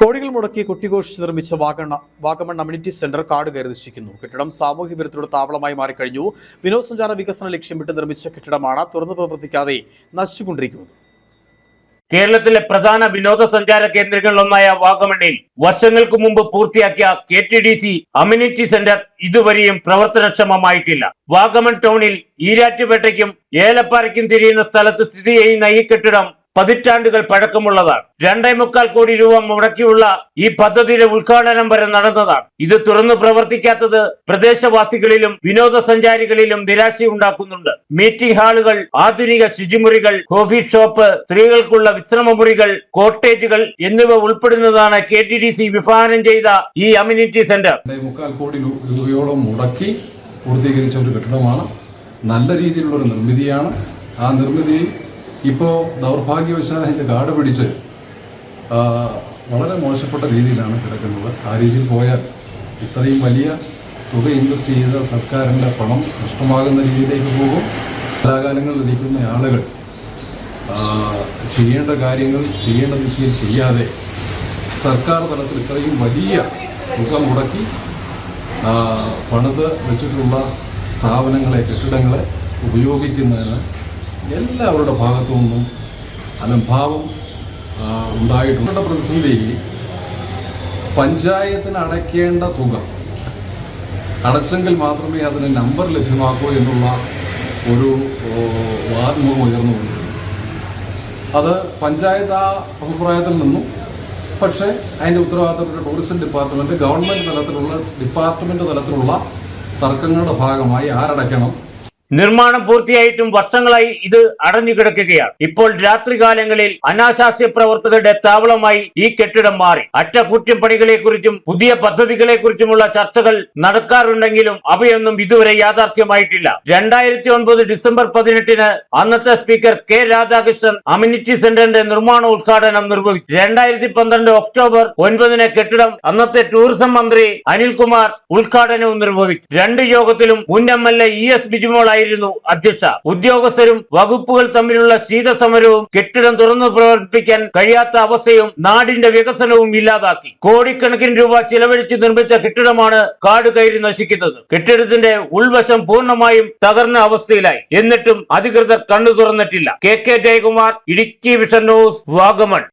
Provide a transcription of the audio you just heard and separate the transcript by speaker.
Speaker 1: കോടികൾ മുടക്കി കൊട്ടിഘോഷിച്ച് നിർമ്മിച്ച വാഗണ്ണ വാഗമൺ അമ്യൂണിറ്റി സെന്റർ കാട് കയറി കെട്ടിടം സാമൂഹ്യ വിരുദ്ധരുടെ താവളമായി മാറിക്കഴിഞ്ഞു. വിനോദസഞ്ചാര വികസന ലക്ഷ്യമിട്ട് നിർമ്മിച്ച കെട്ടിടമാണ് തുറന്നു പ്രവർത്തിക്കാതെ നശിച്ചുകൊണ്ടിരിക്കുന്നത്.
Speaker 2: കേരളത്തിലെ പ്രധാന വിനോദസഞ്ചാര കേന്ദ്രങ്ങളിലൊന്നായ വാഗമണ്ണിൽ വർഷങ്ങൾക്ക് മുമ്പ് പൂർത്തിയാക്കിയ K T D C amenity centre ഇതുവരെയും പ്രവർത്തനക്ഷമമായിട്ടില്ല. വാഗമൺ ടൗണിൽ ഈരാറ്റുപേട്ടയ്ക്കും ഏലപ്പാറയ്ക്കും തിരിയുന്ന സ്ഥലത്ത് സ്ഥിതി ചെയ്യുന്ന ഈ കെട്ടിടം പതിറ്റാണ്ടുകൾ പഴക്കമുള്ളതാണ്. രണ്ടേ മുക്കാൽ കോടി രൂപ മുടക്കിയുള്ള ഈ പദ്ധതിയുടെ ഉദ്ഘാടനം വരെ നടന്നതാണ്. ഇത് തുറന്നു പ്രവർത്തിക്കാത്തത് പ്രദേശവാസികളിലും വിനോദസഞ്ചാരികളിലും നിരാശയുണ്ടാക്കുന്നുണ്ട്. മീറ്റിംഗ് ഹാളുകൾ ആധുനിക ശുചിമുറികൾ കോഫി ഷോപ്പ് സ്ത്രീകൾക്കുള്ള വിശ്രമ മുറികൾ കോട്ടേജുകൾ എന്നിവ ഉൾപ്പെടുന്നതാണ് കെ ടി ഡി സി വിഭാവനം ചെയ്ത ഈ അമ്യൂണിറ്റി സെന്റർ.
Speaker 3: മുക്കാൽ കോടി രൂപയോളം മുടക്കി പൂർത്തീകരിച്ച ഒരു കെട്ടിടമാണ്. നല്ല രീതിയിലുള്ള ഒരു നിർമ്മിതിയാണ്. ആ നിർമ്മിതി ഇപ്പോൾ ദൗർഭാഗ്യവശാൽ അതിന്റെ കാട് പിടിച്ച് വളരെ മോശപ്പെട്ട രീതിയിലാണ് കിടക്കുന്നത്. ആ രീതിയിൽ പോയാൽ ഇത്രയും വലിയ തുക ഇൻവെസ്റ്റ് ചെയ്ത സർക്കാരിന്റെ പണം നഷ്ടമാകുന്ന രീതിയിലേക്ക് പോകും. കലാകാലങ്ങളിൽ ഇരിക്കുന്ന ആളുകൾ ചെയ്യേണ്ട കാര്യങ്ങൾ ചെയ്യേണ്ട ദിശയിൽ ചെയ്യാതെ സർക്കാർ തലത്തിൽ ഇത്രയും വലിയ തുക മുടക്കി പണിത് വെച്ചിട്ടുള്ള സ്ഥാപനങ്ങളെ കെട്ടിടങ്ങളെ ഉപയോഗിക്കുന്നതിന് എല്ലാവരുടെ ഭാഗത്തു നിന്നും അലംഭാവം ഉണ്ടായിട്ടുണ്ട്. പ്രതിസന്ധി പഞ്ചായത്തിന് അടയ്ക്കേണ്ട തുക. അടച്ചെങ്കിൽ മാത്രമേ അതിന് നമ്പർ ലഭ്യമാക്കൂ എന്നുള്ള ഒരു വാദമുഖം ഉയർന്നുകൊണ്ടിരുന്നു അത് പഞ്ചായത്ത് ആ അഭിപ്രായത്തിൽ നിന്നും. പക്ഷേ അതിന്റെ ഉത്തരവാദിത്തപ്പെട്ട ടൂറിസം ഡിപ്പാർട്ട്മെന്റ് ഗവൺമെന്റ് തലത്തിലുള്ള ഡിപ്പാർട്ട്മെന്റ് തലത്തിലുള്ള തർക്കങ്ങളുടെ ഭാഗമായി ആരടയ്ക്കണം.
Speaker 2: നിർമ്മാണം പൂർത്തിയായിട്ടും വർഷങ്ങളായി ഇത് അടഞ്ഞു കിടക്കുകയാണ്. ഇപ്പോൾ രാത്രികാലങ്ങളിൽ അനാശാസ്യ പ്രവർത്തകരുടെ താവളമായി ഈ കെട്ടിടം മാറി. അറ്റകുറ്റപ്പണികളെക്കുറിച്ചും പുതിയ പദ്ധതികളെക്കുറിച്ചുമുള്ള ചർച്ചകൾ നടക്കാറുണ്ടെങ്കിലും അവയൊന്നും ഇതുവരെ യാഥാർത്ഥ്യമായിട്ടില്ല. രണ്ടായിരത്തി ഒൻപത് ഡിസംബർ പതിനെട്ടിന് അന്നത്തെ സ്പീക്കർ കെ രാധാകൃഷ്ണൻ അമ്യൂണിറ്റി സെന്ററിന്റെ നിർമ്മാണ ഉദ്ഘാടനം നിർവഹിച്ചു. രണ്ടായിരത്തി പന്ത്രണ്ട് ഒക്ടോബർ ഒൻപതിന് കെട്ടിടം അന്നത്തെ ടൂറിസം മന്ത്രി അനിൽകുമാർ ഉദ്ഘാടനവും നിർവഹിച്ചു. രണ്ട് യോഗത്തിലും മുൻ M L A E S Bijumol ആയിരുന്നു അധ്യക്ഷ. ഉദ്യോഗസ്ഥരും വകുപ്പുകൾ തമ്മിലുള്ള ശീതസമരവും കെട്ടിടം തുറന്നു പ്രവർത്തിക്കാൻ കഴിയാത്ത അവസ്ഥയും നാടിന്റെ വികസനവും ഇല്ലാതാക്കി. കോടിക്കണക്കിന് രൂപ ചിലവഴിച്ച് നിർമ്മിച്ച കെട്ടിടമാണ് കാട് കയറി നശിക്കുന്നത്. കെട്ടിടത്തിന്റെ ഉൾവശം പൂർണമായും തകർന്ന അവസ്ഥയിലായി. എന്നിട്ടും അധികൃതർ കണ്ണു തുറന്നിട്ടില്ല. K K Jayakumar Idukki vision news Vagamon.